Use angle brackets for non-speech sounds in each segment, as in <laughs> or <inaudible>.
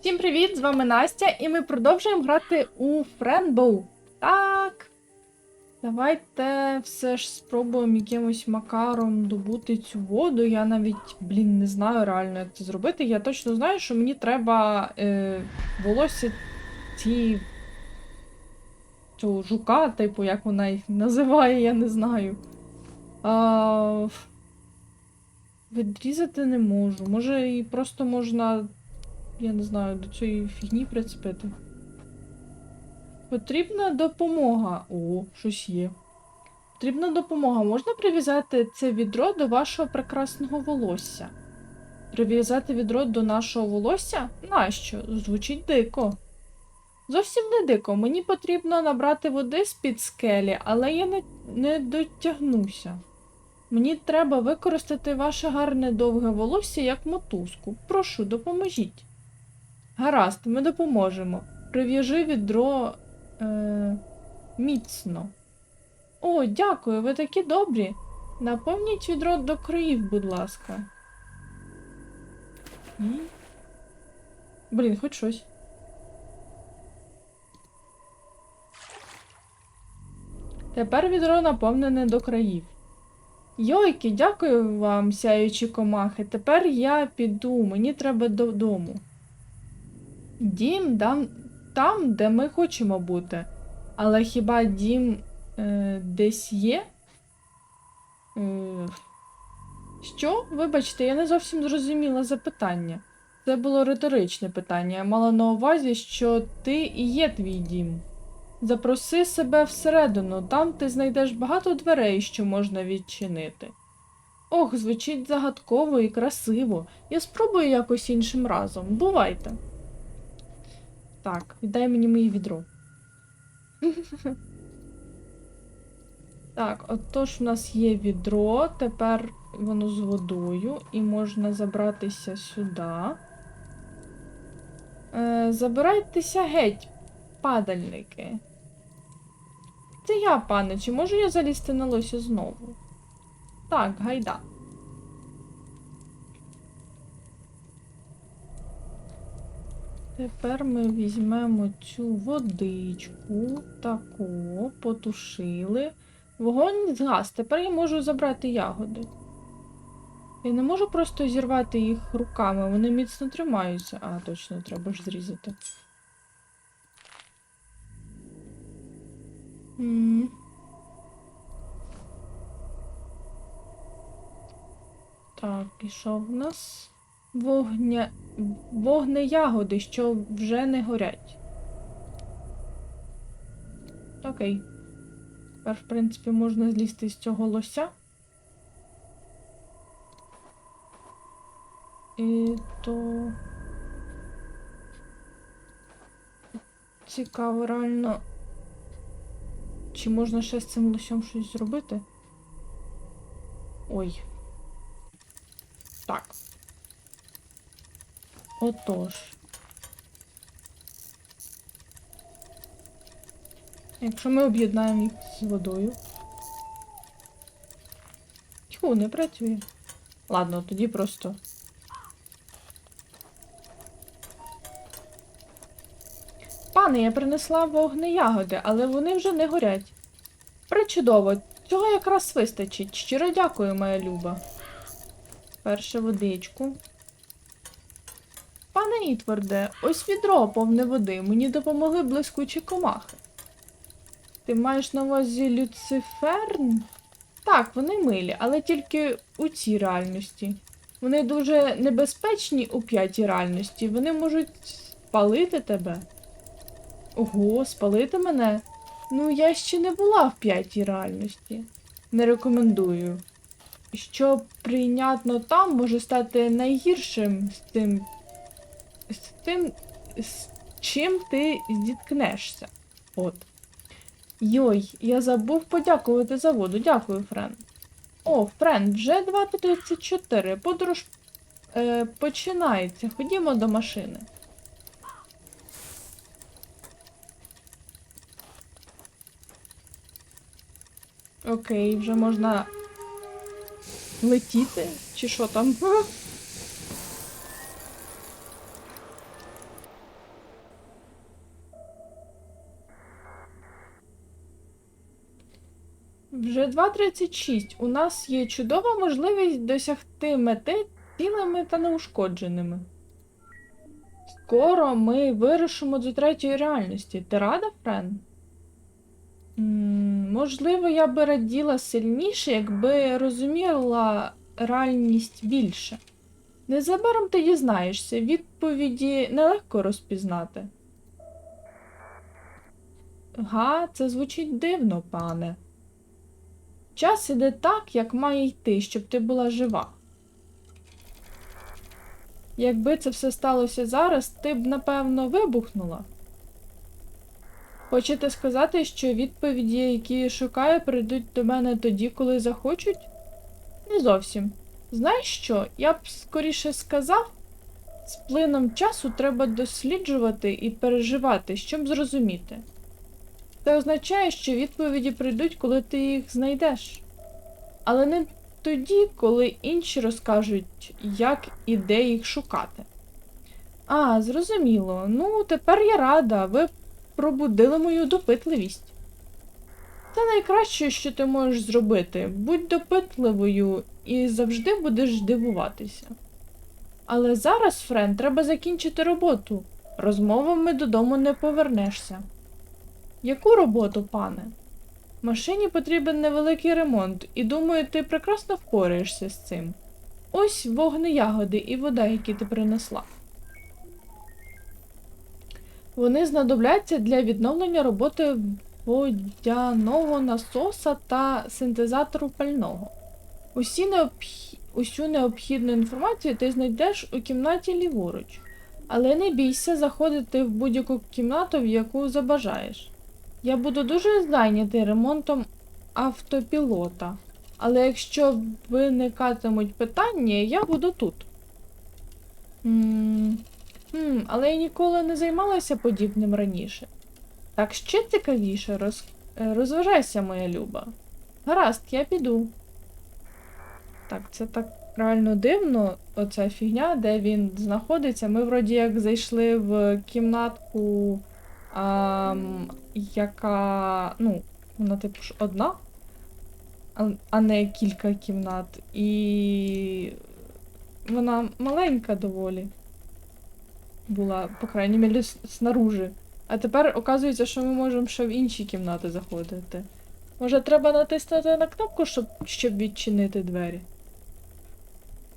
Всім привіт! З вами Настя, і ми продовжуємо грати у Френбоу. Так. Давайте все ж спробуємо якимось макаром добути цю воду. Я навіть, блін, не знаю реально, як це зробити. Я точно знаю, що мені треба е, волосся ці. Цього жука, типу, як вона їх називає, я не знаю. А, відрізати не можу. Може, і просто можна я не знаю, до цієї фігні прицепити. Потрібна допомога. О, щось є. Потрібна допомога. Можна прив'язати це відро до вашого прекрасного волосся? Прив'язати відро до нашого волосся? Нащо? Звучить дико. Зовсім не дико. Мені потрібно набрати води з-під скелі, але я не, не дотягнуся. Мені треба використати ваше гарне довге волосся як мотузку. Прошу, допоможіть. Гаразд, ми допоможемо. Прив'яжи відро е, міцно. О, дякую, ви такі добрі. Наповніть відро до країв, будь ласка. Блін, хоч щось. Тепер відро наповнене до країв. Йойки, дякую вам, сяючі комахи. Тепер я піду, мені треба додому. Дім там, де ми хочемо бути. Але хіба дім е, десь є? Е, що? Вибачте, я не зовсім зрозуміла запитання. Це було риторичне питання. Я мала на увазі, що ти і є твій дім. Запроси себе всередину, там ти знайдеш багато дверей, що можна відчинити. Ох, звучить загадково і красиво. Я спробую якось іншим разом. Бувайте. Так, віддай мені моє відро. <laughs> Так, отож, у нас є відро, тепер воно з водою, і можна забратися сюди. Е, забирайтеся геть, падальники. Це я, пане, чи можу я залізти на лосі знову? Так, гайда. Тепер ми візьмемо цю водичку, таку, потушили. Вогонь згас. Тепер я можу забрати ягоди. Я не можу просто зірвати їх руками, вони міцно тримаються. А, точно, треба ж зрізати. М. Так, і що в нас? Вогня... Вогнеягоди, що вже не горять. Окей. Тепер, в принципі, можна злізти з цього лося. І то. Цікаво, реально. Чи можна ще з цим лосем щось зробити? Ой. Так. Отож. Якщо ми об'єднаємо їх з водою. Тьху, не працює. Ладно, тоді просто. Пане, я принесла вогнеягоди, але вони вже не горять. Причудово, цього якраз вистачить. Щиро дякую, моя люба. Перше водичку. Пане Ітворде, ось відро повне води. Мені допомогли блискучі комахи. Ти маєш на увазі Люциферн? Так, вони милі, але тільки у цій реальності. Вони дуже небезпечні у п'ятій реальності. Вони можуть спалити тебе. Ого, спалити мене? Ну, я ще не була в п'ятій реальності. Не рекомендую. Що прийнятно там може стати найгіршим з тим з тим, з чим ти зіткнешся. От. Йой, я забув подякувати за воду. Дякую, Френ. О, Френ, вже 2.34. Подорож е, починається. Ходімо до машини. Окей, вже можна летіти, чи що там? <laughs> Вже 2.36. У нас є чудова можливість досягти мети цілими та неушкодженими. Скоро ми вирушимо до третьої реальності. Ти рада, Френ? Можливо, я би раділа сильніше, якби розуміла реальність більше. Незабаром ти дізнаєшся, відповіді нелегко розпізнати. Га, це звучить дивно, пане. Час іде так, як має йти, щоб ти була жива. Якби це все сталося зараз, ти б, напевно, вибухнула. Хочете сказати, що відповіді, які я шукаю, прийдуть до мене тоді, коли захочуть? Не зовсім. Знаєш що? Я б скоріше сказав, з плином часу треба досліджувати і переживати, щоб зрозуміти. Це означає, що відповіді прийдуть, коли ти їх знайдеш. Але не тоді, коли інші розкажуть, як і де їх шукати. А, зрозуміло. Ну, тепер я рада, ви пробудили мою допитливість. Це найкраще, що ти можеш зробити. Будь допитливою і завжди будеш дивуватися. Але зараз, Френ, треба закінчити роботу. Розмовами додому не повернешся. Яку роботу, пане? Машині потрібен невеликий ремонт, і думаю, ти прекрасно впораєшся з цим. Ось вогнеягоди і вода, які ти принесла. Вони знадобляться для відновлення роботи водяного насоса та синтезатору пального. Усі необх... Усю необхідну інформацію ти знайдеш у кімнаті ліворуч, але не бійся заходити в будь-яку кімнату, в яку забажаєш. Я буду дуже зайнятий ремонтом автопілота, але якщо виникатимуть питання, я буду тут. М, Хм, але я ніколи не займалася подібним раніше. Так ще цікавіше, роз... е, розважайся, моя люба. Гаразд, я піду. Так, це так реально дивно, оця фігня, де він знаходиться. Ми вроді як зайшли в кімнатку, а, яка, ну, вона типу ж одна, а, не кілька кімнат. І вона маленька доволі була, по крайній мірі, снаружи. А тепер оказується, що ми можемо ще в інші кімнати заходити. Може, треба натиснути на кнопку, щоб, щоб відчинити двері?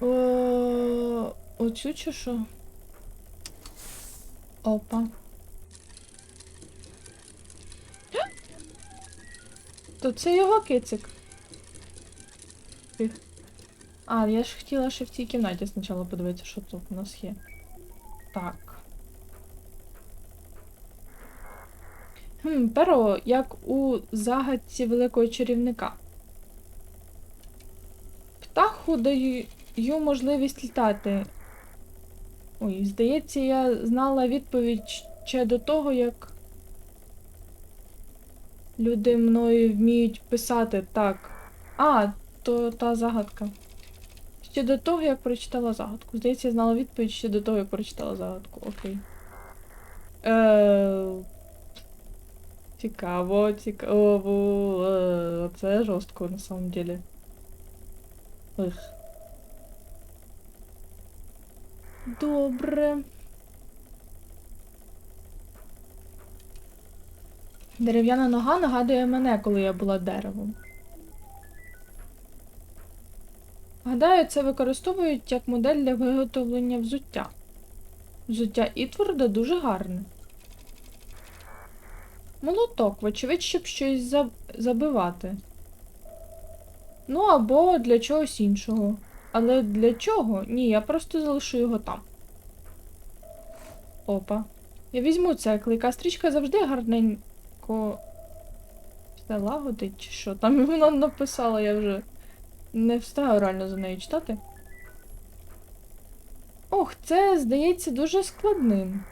О, оцю чи що? Опа. То це його кицик. А, я ж хотіла ще в цій кімнаті спочатку подивитися, що тут у нас є. Так. Хм, перо, як у загадці великого чарівника. Птаху даю можливість літати. Ой, здається, я знала відповідь ще до того, як люди мною вміють писати так. А, то та загадка. Ще до того, як прочитала загадку. Здається, я знала відповідь ще до того, як прочитала загадку. Окей. Е... Цікаво, цікаво. Е, Це жорстко на самом деле. Добре. Дерев'яна нога нагадує мене, коли я була деревом. Гадаю, це використовують як модель для виготовлення взуття. Взуття Ітворда дуже гарне. Молоток, вочевидь, щоб щось за- забивати. Ну або для чогось іншого. Але для чого? Ні, я просто залишу його там. Опа. Я візьму це, клейка стрічка завжди гарненько. Все лагодить, чи що? Там вона написала, я вже не встигаю реально за нею читати. Ох, це здається дуже складним.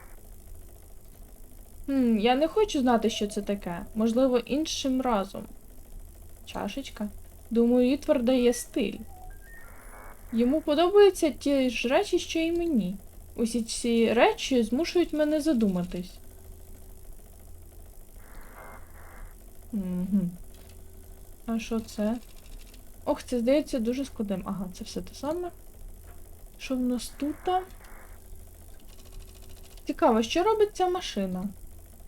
Хм, я не хочу знати, що це таке. Можливо, іншим разом. Чашечка. Думаю, Ітвор дає стиль. Йому подобаються ті ж речі, що і мені. Усі ці речі змушують мене задуматись. А що це? Ох, це здається дуже складним. Ага, це все те саме. Що в нас тут? Цікаво, що робить ця машина?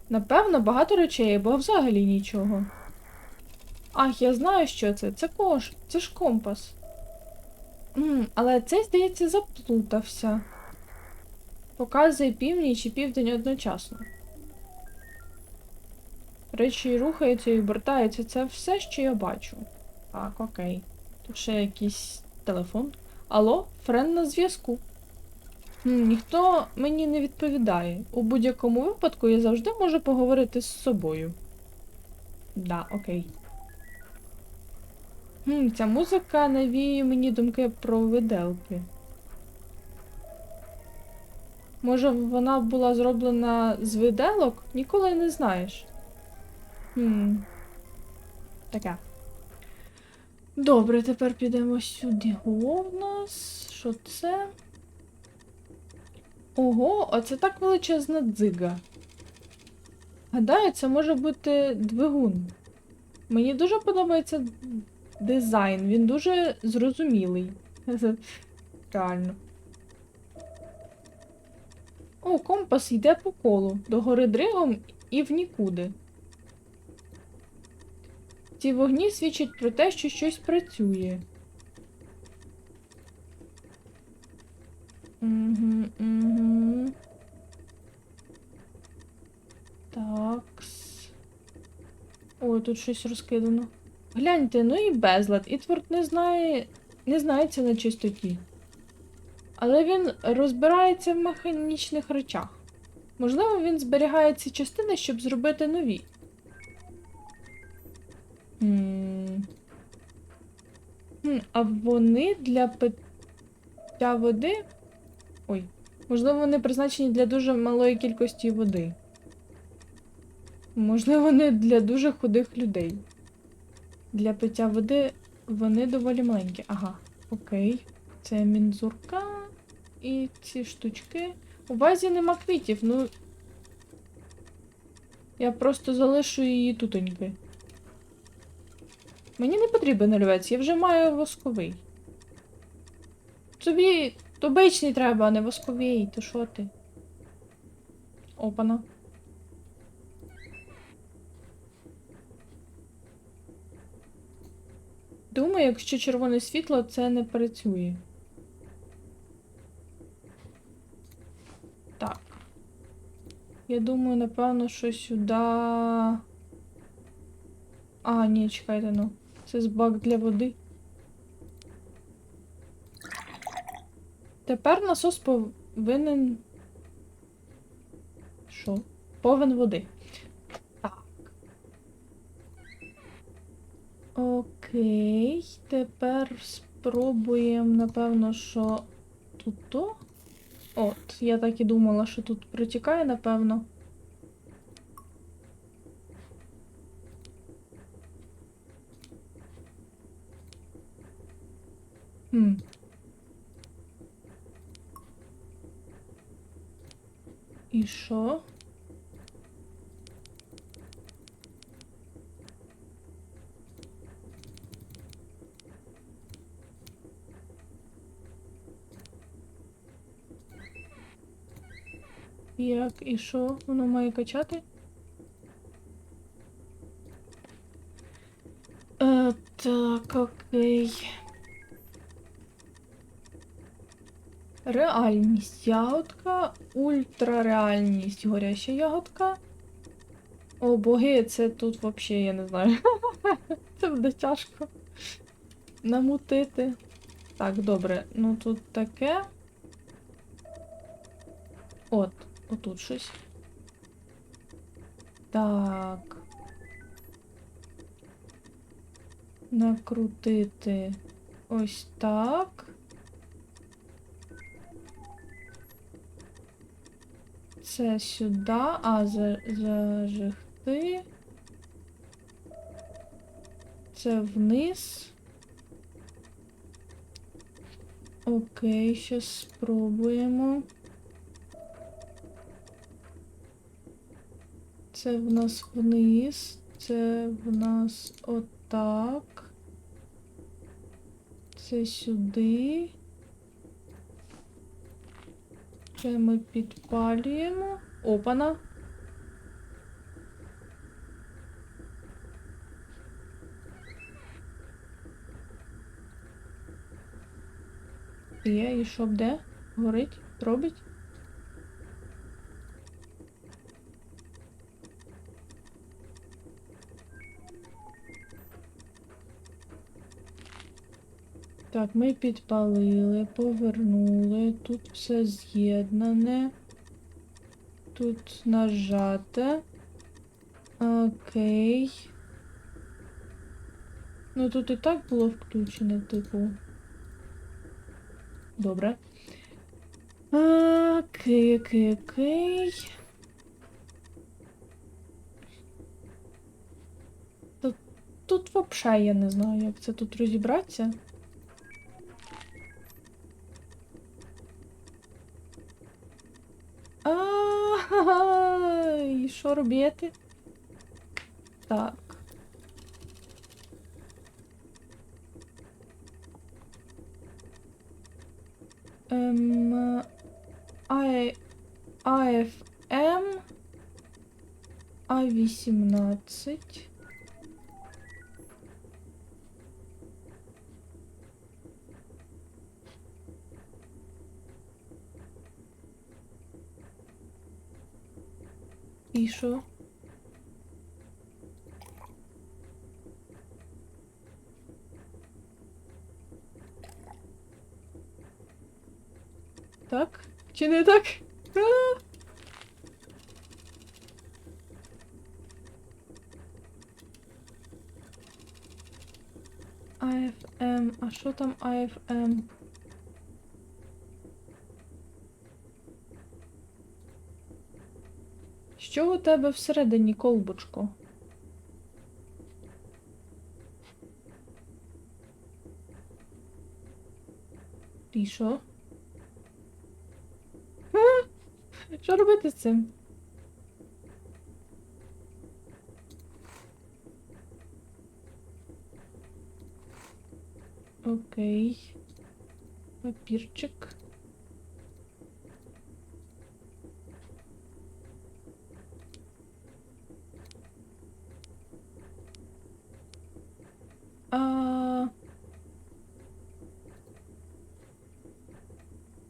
Напевно, багато речей, бо взагалі нічого. Ах, я знаю, що це. Це кош, це ж компас. М, але цей, здається, заплутався. Показує північ і південь одночасно. Речі рухаються і обертаються. Це все, що я бачу. Так, окей. Тут ще якийсь телефон. Алло, френ на зв'язку. Ніхто мені не відповідає. У будь-якому випадку я завжди можу поговорити з собою. Да, окей. Хм, ця музика навіює мені думки про виделки. Може, вона була зроблена з виделок? Ніколи не знаєш. Таке. Добре, тепер підемо сюди. О, в нас. Що це? Ого, оце так величезна дзига. Гадаю, це може бути двигун. Мені дуже подобається дизайн, він дуже зрозумілий. <laughs> Реально. О, компас йде по колу, догори дригом і в нікуди. Ці вогні свідчать про те, що щось працює. Угу, угу. Такс. Ой, тут щось розкидано. Гляньте, ну і безлад. Ітворд не знає. не знається на чистоті. Але він розбирається в механічних речах. Можливо, він зберігає ці частини, щоб зробити нові. А вони для пиття води. Ой. Можливо, вони призначені для дуже малої кількості води. Можливо, вони для дуже худих людей. Для пиття води вони доволі маленькі. Ага, окей. Це мінзурка. І ці штучки. У вазі нема квітів, ну. Я просто залишу її тутоньки. Мені не потрібен олівець, я вже маю восковий. Тобі обичний треба, а не восковий, то що ти? Опана. Думаю, якщо червоне світло, це не працює. Так. Я думаю, напевно, що сюди. А, ні, чекайте, ну. Це з бак для води. Тепер насос повинен. Що? Повен води. Так. Окей. Тепер спробуємо, напевно, що тут то. От, я так і думала, що тут протікає, напевно. І що? Як і що? Воно має качати? Е, так, окей. Реальність ягодка, ультрареальність горяща ягодка. О, боги, це тут взагалі, я не знаю. <laughs> Це буде тяжко намутити. Так, добре, ну тут таке. От, отут щось. Так. Накрутити ось так. Це сюди, а за, зажигти. Це вниз. Окей, щас спробуємо. Це в нас вниз, це в нас от так. Це сюди. Це ми підпалюємо. Опана. Є, і що де? Горить? Робить? Так, ми підпалили, повернули. Тут все з'єднане. Тут нажате. Окей. Ну тут і так було включене, типу. Добре. Окей, окей, окей. Тут, тут взагалі я не знаю, як це тут розібратися. А, і що робити? Так. Ем, I, AFM А18. І що? Так? Чи не так? А! AFM. А що там AFM? Що у тебе всередині колбочко? І що? Що робити з цим? Окей. Папірчик. А...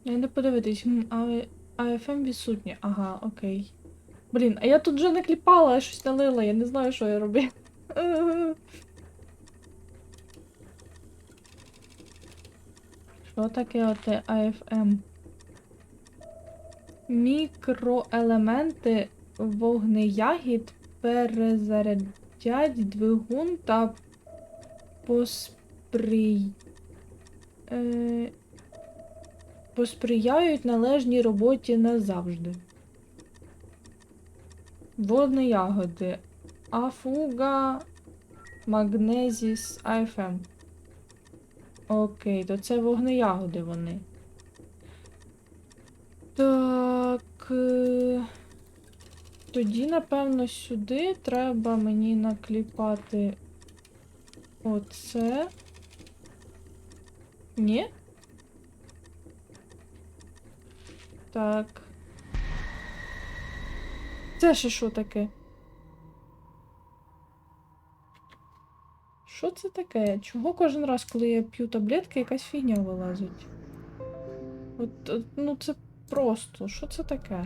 Я не подивитись, АФМ відсутнє. Ага, окей. Блін, а я тут вже накліпала, я щось налила, я не знаю, що я роблю. <laughs> Що таке оте АФМ? Мікроелементи вогнеягід перезарядять двигун та посприй... Е... посприяють належній роботі назавжди. Водні ягоди. Афуга Магнезіс АФМ. Окей, то це вогнеягоди вони. Так. е, Тоді, напевно, сюди треба мені накліпати оце. Ні? Так. Це ще що таке? Що це таке? Чого кожен раз, коли я п'ю таблетки, якась фігня вилазить? От, от, ну це просто. Що це таке?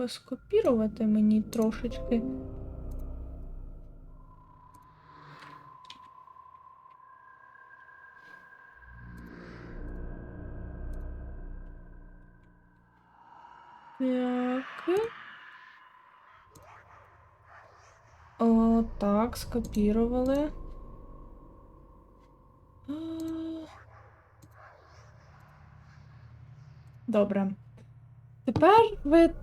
Треба скопірувати мені трошечки. Так. О, так, скопірували. Добре. Тепер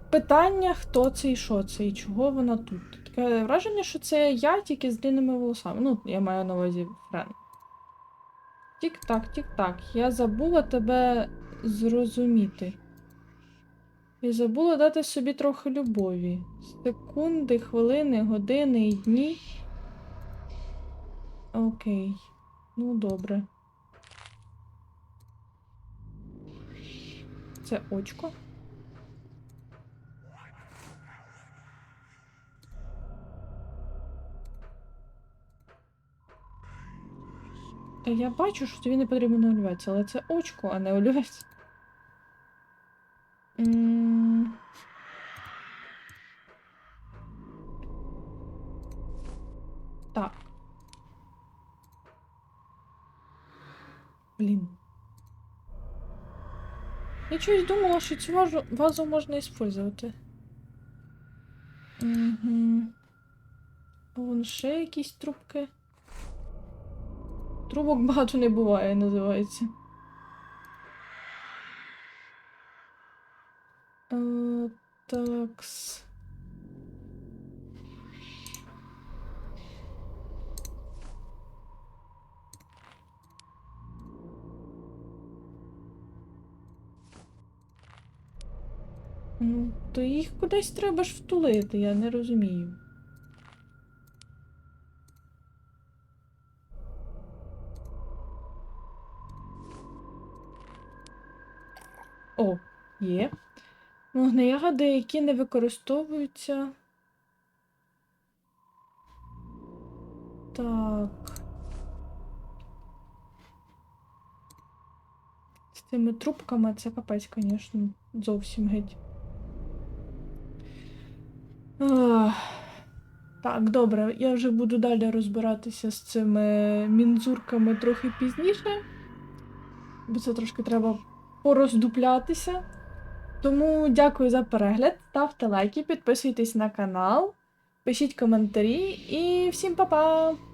питання, хто це і що це, і чого вона тут. Таке враження, що це я тільки з длинними волосами. Ну, я маю на увазі Френ. Тік-так, тік-так. Я забула тебе зрозуміти. І забула дати собі трохи любові. Секунди, хвилини, години і дні. Окей. Ну, добре. Це очко. Я бачу, що тобі не потрібен олівець, але це очко, а не олівець. Так. Блін. Я чогось думала, що цю вазу, вазу можна использувати. Угу. Вон ще якісь трубки. Трубок багато не буває, називається. Е, такс. Ну, то їх кудись треба ж втулити, я не розумію. О, є. Вогнеягоди, які не використовуються. Так. З цими трубками це капець, звісно, зовсім геть. Ах. Так, добре, я вже буду далі розбиратися з цими мінзурками трохи пізніше. Бо це трошки треба пороздуплятися. Тому дякую за перегляд. Ставте лайки, підписуйтесь на канал, пишіть коментарі і всім па-па!